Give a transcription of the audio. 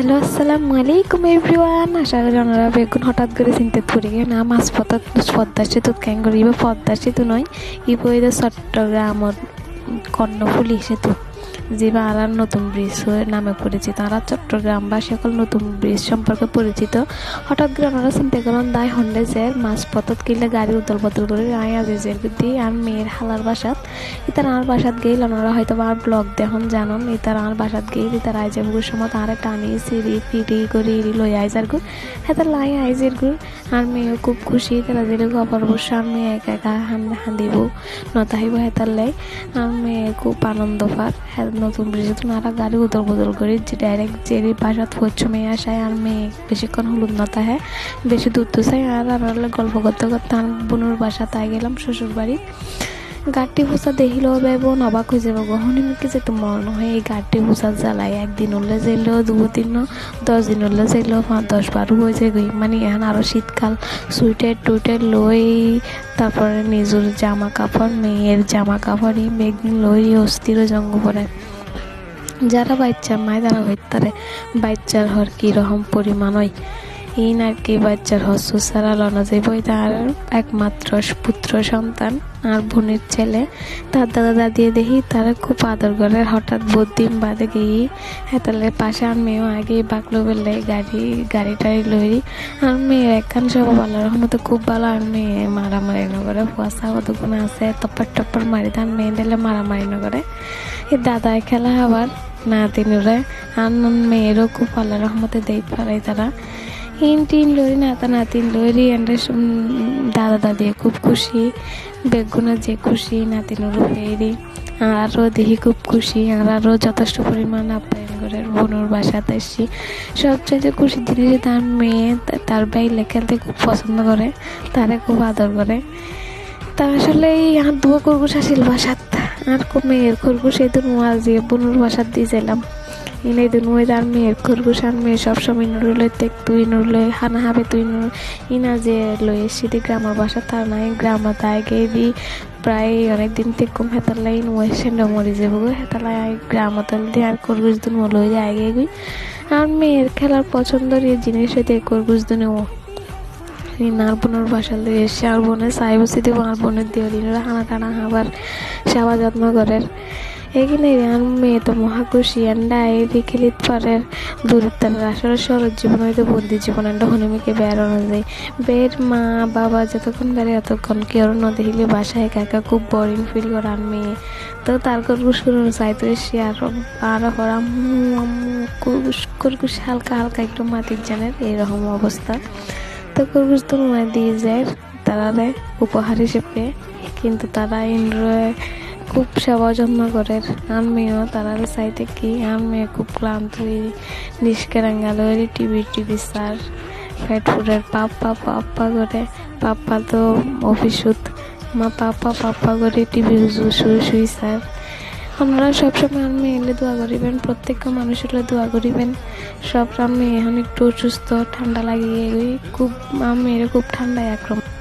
Hello, আসসালামু আলাইকুম everyone. আশা করি ওনারা বেগুন হঠাৎ করে চিনতে পড়ে গিয়ে না, মাছ পথত পদ্মা সেতু ক্যাং করি ইবা পদ্মা সেতু নয়, ইবো চট্টগ্রাম কর্ণফুলি সেতু। যেবা আর আর নতুন ব্রিজ হয়ে নামে পরিচিত আর চট্টগ্রাম বা সকল নতুন ব্রিজ সম্পর্কে পরিচিত। হঠাৎ করে চিন্তা করেন দায় হন্ডে যে মাছ পথত কিনলে গাড়ি উতল বদল করে আয় আজ দি আর মেয়ের হালার বাসাত। ইতার আর বাসাত গেইল ওনারা হয়তো আর ব্লগ দেখুন জানন। ইতার আর বাসাত গেইল, ইতার আইজে বুকুর সময় তারে টানি, সিঁড়ি, পিড়ি করে লই আইজার গুর হেতার লাই আইজের গুর আর মেয়েও খুব খুশি, তারা দিলে গপর বসে আর মেয়ে একা একা হান্দিব নতাহিব হেতার লাই। আর মেয়ে খুব আনন্দ পার নতুন ব্রিজে নারা গাড়ি উদল বদল করি যে ডাইরেক্ট জেরি বাসাত মেয়ে আসায় আর মেয়ে বেশিক্ষণ হলুদ নতা হ্যাঁ। বেশি দূর তো চাই আর আমার গল্প করতে করতে আর বোনুর বাসা তাই গেলাম শ্বশুর বাড়ি গাড়টি হুসা দেখিল বেবন অবাক হয়ে যাব গহনি মুখে যে তো মন হয় এই গাড়টি হুসা জ্বালাই। একদিন হলে যাইল দু দিন দশ দিন হলে পাঁচ দশ বারো হয়ে যায় মানে এখন আরও শীতকাল। সুইটার টুইটার লই তারপরে নিজের জামা কাপড় মেয়ের জামা কাপড় এই বেগদিন লই অস্থির জঙ্গ পড়ে যারা বাচ্চা মায় তারা হইতারে বাচ্চার হর কীরকম পরিমাণ হয় এই নাকি বাচ্চার হস্ত সারা লনা তার একমাত্র পুত্র সন্তান আর বোনের ছেলে। তার দাদা দাদি দেখি তারা খুব আদর করে। হঠাৎ বদিন বাদে গিয়ে হেতালের পাশে আর মেয়েও আগে বাকলো বেলে গাড়ি গাড়ি টাড়ি লই। আর মেয়ে একখান সব ভালো রকম তো খুব ভালো। আর মেয়ে মারামারি নগরে ফুয়াশা কতক্ষণ আছে টপ্পর টপ্পর মারি তার মেয়ে দিলে মারামারি নগরে এই দাদায় খেলা আবার নাতিনুরে আর মেয়েরও খুব ভালো রকমতে দেই পারাই তারা। ইন টিন লরি নাতা নাতিন লরি এন্ড দাদা দাদি খুব খুশি বেগুনা যে খুশি নাতিনুরও ফেরি আরও দেখি খুব খুশি, আর আরও যথেষ্ট পরিমাণ আপ্যায়ন করে বোনুর বাসাতে এসছি। সবচেয়ে খুশির জিনিস তার মেয়ে তার বাইলে খেলতে খুব পছন্দ করে, তারে খুব আদর করে। তা আসলে এই হাত ধোয়া খরগোশ আসিল বাসাত, আর মেয়ের তো নোয়া দিয়ে বোনুর বাসাত দিয়ে ইনে দিন ওই তার মেয়ের খরগোশ আর মেয়ে সবসময় নুরুলে তেক তুই নুরলে, হানা হাবে তুই নুর, ইনা যে লই এসছি গ্রামের বাসা তার নাই গ্রামে তাই গেবি প্রায় অনেক দিন থেকে কম হেতার লাই নুয়ে সেন্ড মরি যাব গো, হেতার লাই গ্রামত দিয়ে আর খরগোশ দিন লই যায় আগে গই আর মেয়ের খেলার পছন্দের এই জিনিস হইতে খরগোশ দিনে ও। আর বোনের বাসা দিয়ে এসে আর বোনের সাই বসে দিব, আর বোনের দিয়ে দিনরা হানা টানা আবার সেবা যত্ন করেন এখানে আর মেয়ে তো মহাখুশি আন্ডা বিকেলিত পারের দূরত্বের আসলে শরৎ জীবন হয়তো বন্দি জীবন আন্ডা হনুমিকে বেড়ানো যায় বের মা, বাবা যতক্ষণ বেড়ে, ততক্ষণ কেউ না দেখলে বাসায় একা খুব বোরিং ফিল করে আর মেয়ে। তো তার করকুশ করুন চাইতো সে আরও আরও করা কুরকুশ কুরকুশ, হালকা হালকা একটু মাটির জানের এইরকম অবস্থা। তো কুরকুশ তো মায় দিয়ে যায়, তারা উপহার হিসেবে, কিন্তু তারা ইন্দ্রয় খুব যত্ন করে। আর মেয়েও তারা চাইতে কি? আর মেয়ে খুব ক্লান্ত নিষ্কারাঙ্গাল টিভি টিভি সার ফ্যাট ফুডের পাপ্পা পাপ্পা করে। পাপ্পা তো অফিসুত মা, পাপ্পা পাপ্পা করে টিভি শুয়ে শুই স্যার। আপনারা সবসময় আমি এলে দোয়া করিবেন, প্রত্যেক মানুষ দোয়া করিবেন। সব আমি এখন একটু অসুস্থ, ঠান্ডা লাগিয়ে খুব আমি খুব ঠান্ডায় আক্রমণ।